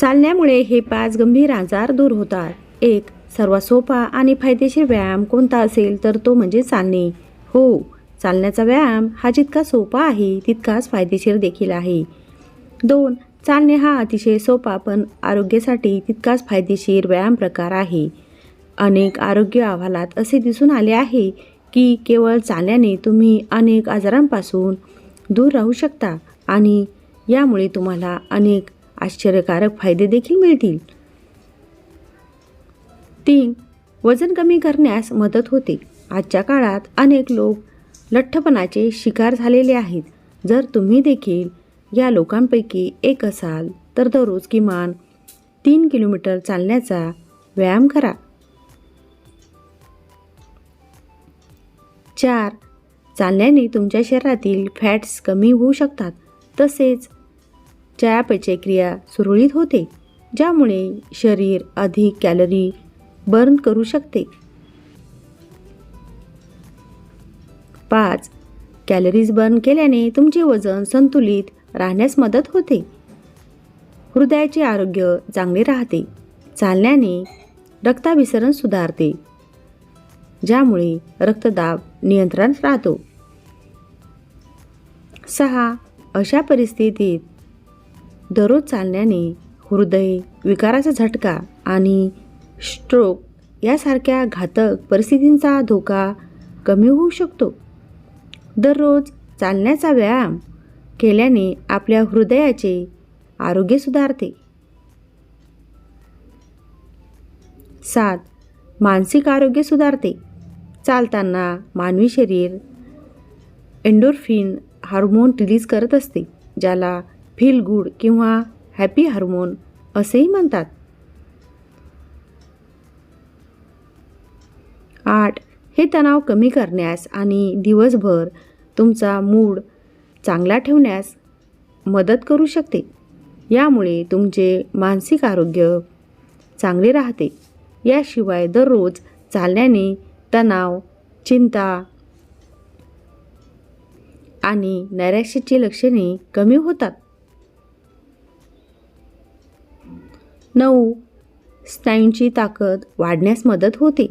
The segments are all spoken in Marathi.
चालण्यामुळे हे पाच गंभीर आजार दूर होतात. एक सर्वात सोपा आणि फायदेशीर व्यायाम कोणता असेल तर तो म्हणजे चालणे. हो चालण्याचा व्यायाम हा जितका सोपा आहे तितकाच फायदेशीर देखील आहे. दोन चालणे हा अतिशय सोपा पण आरोग्यासाठी तितकाच फायदेशीर व्यायाम प्रकार आहे. अनेक आरोग्य अहवालात असे दिसून आले आहे की केवळ चालण्याने तुम्ही अनेक आजारांपासून दूर राहू शकता आणि यामुळे तुम्हाला अनेक आश्चर्यकारक फायदे देखील मिळतील. तीन वजन कमी करण्यास मदत होते. आजच्या काळात अनेक लोक लठ्ठपणाचे शिकार झालेले आहेत. जर तुम्ही देखील या लोकांपैकी एक असाल तर दररोज किमान तीन किलोमीटर चालण्याचा व्यायाम करा. चार चालण्याने तुमच्या शरीरातील फॅट्स कमी होऊ शकतात. तसेच चयापचय क्रिया सुरळीत होते ज्यामुळे शरीर अधिक कॅलरी बर्न करू शकते. पाच कॅलरीज बर्न केल्याने तुमचे वजन संतुलित राहण्यास मदत होते. हृदयाचे आरोग्य चांगले राहते. चालण्याने रक्ताभिसरण सुधारते ज्यामुळे रक्तदाब नियंत्रणात राहतो. सहा अशा परिस्थितीत दररोज चालण्याने हृदय विकाराचा झटका आणि स्ट्रोक यासारख्या घातक परिस्थितींचा धोका कमी होऊ शकतो. दररोज चालण्याचा व्यायाम केल्याने आपल्या हृदयाचे आरोग्य सुधारते. सात मानसिक आरोग्य सुधारते. चालताना मानवी शरीर एंडोर्फिन हार्मोन रिलीज करत असते ज्याला फील गुड किंवा हॅपी हार्मोन असेही म्हणतात. आठ हे तणाव कमी करण्यास आणि दिवसभर तुमचा मूड चांगला ठेवण्यास मदत करू शकते. यामुळे तुमचे मानसिक आरोग्य चांगले राहते. याशिवाय दररोज चालण्याने तणाव चिंता आणि नैराश्याची लक्षणे कमी होतात. नऊ. स्नायूंची ताकद वाढण्यास मदत होते.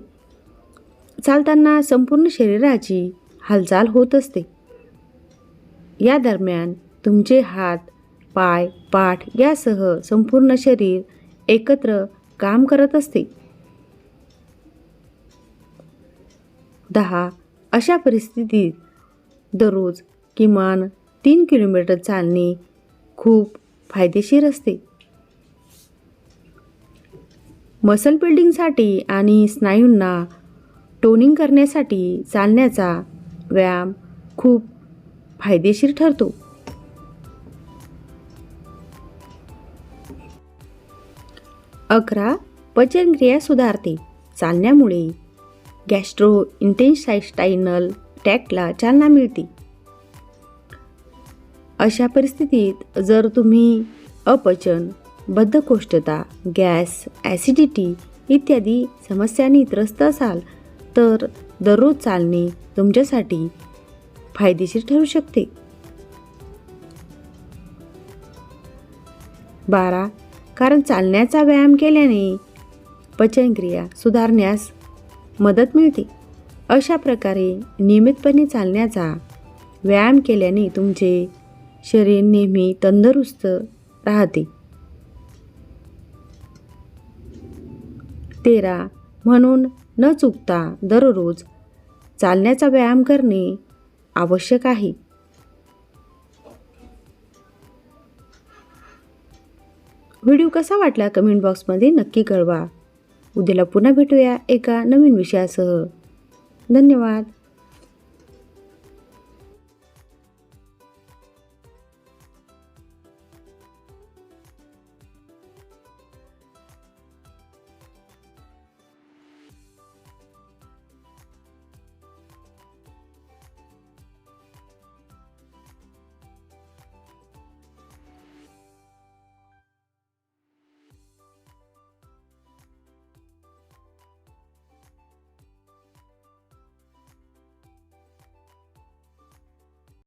चालताना संपूर्ण शरीराची हालचाल होत असते. या दरम्यान तुमचे हात पाय पाठ यासह संपूर्ण शरीर एकत्र काम करत असते. दहा. अशा परिस्थितीत दररोज किमान तीन किलोमीटर चालणे खूप फायदेशीर असते. मसल बिल्डिंगसाठी आणि स्नायूंना टोनिंग करण्यासाठी चालण्याचा व्यायाम खूप फायदेशीर ठरतो. अकरा पचनक्रिया सुधारते. चालण्यामुळे गॅस्ट्रो इंटेन्सायस्टायनल टॅकला चालना मिळते. अशा परिस्थितीत जर तुम्ही अपचन बद्धकोष्ठता गॅस ॲसिडिटी इत्यादी समस्यांनी त्रस्त असाल तर दररोज चालणे तुमच्यासाठी फायदेशीर ठरू शकते. बारा. कारण चालण्याचा व्यायाम केल्याने पचनक्रिया सुधारण्यास मदत मिळते. अशा प्रकारे नियमितपणे चालण्याचा व्यायाम केल्याने तुमचे शरीर नेहमी तंदुरुस्त राहते. तेरा म्हणून न चुकता दररोज चालण्याचा व्यायाम करणे आवश्यक आहे. व्हिडिओ कसा वाटला कमेंट बॉक्समध्ये नक्की कळवा. उद्याला पुन्हा भेटूया एका नवीन विषयासह. धन्यवाद.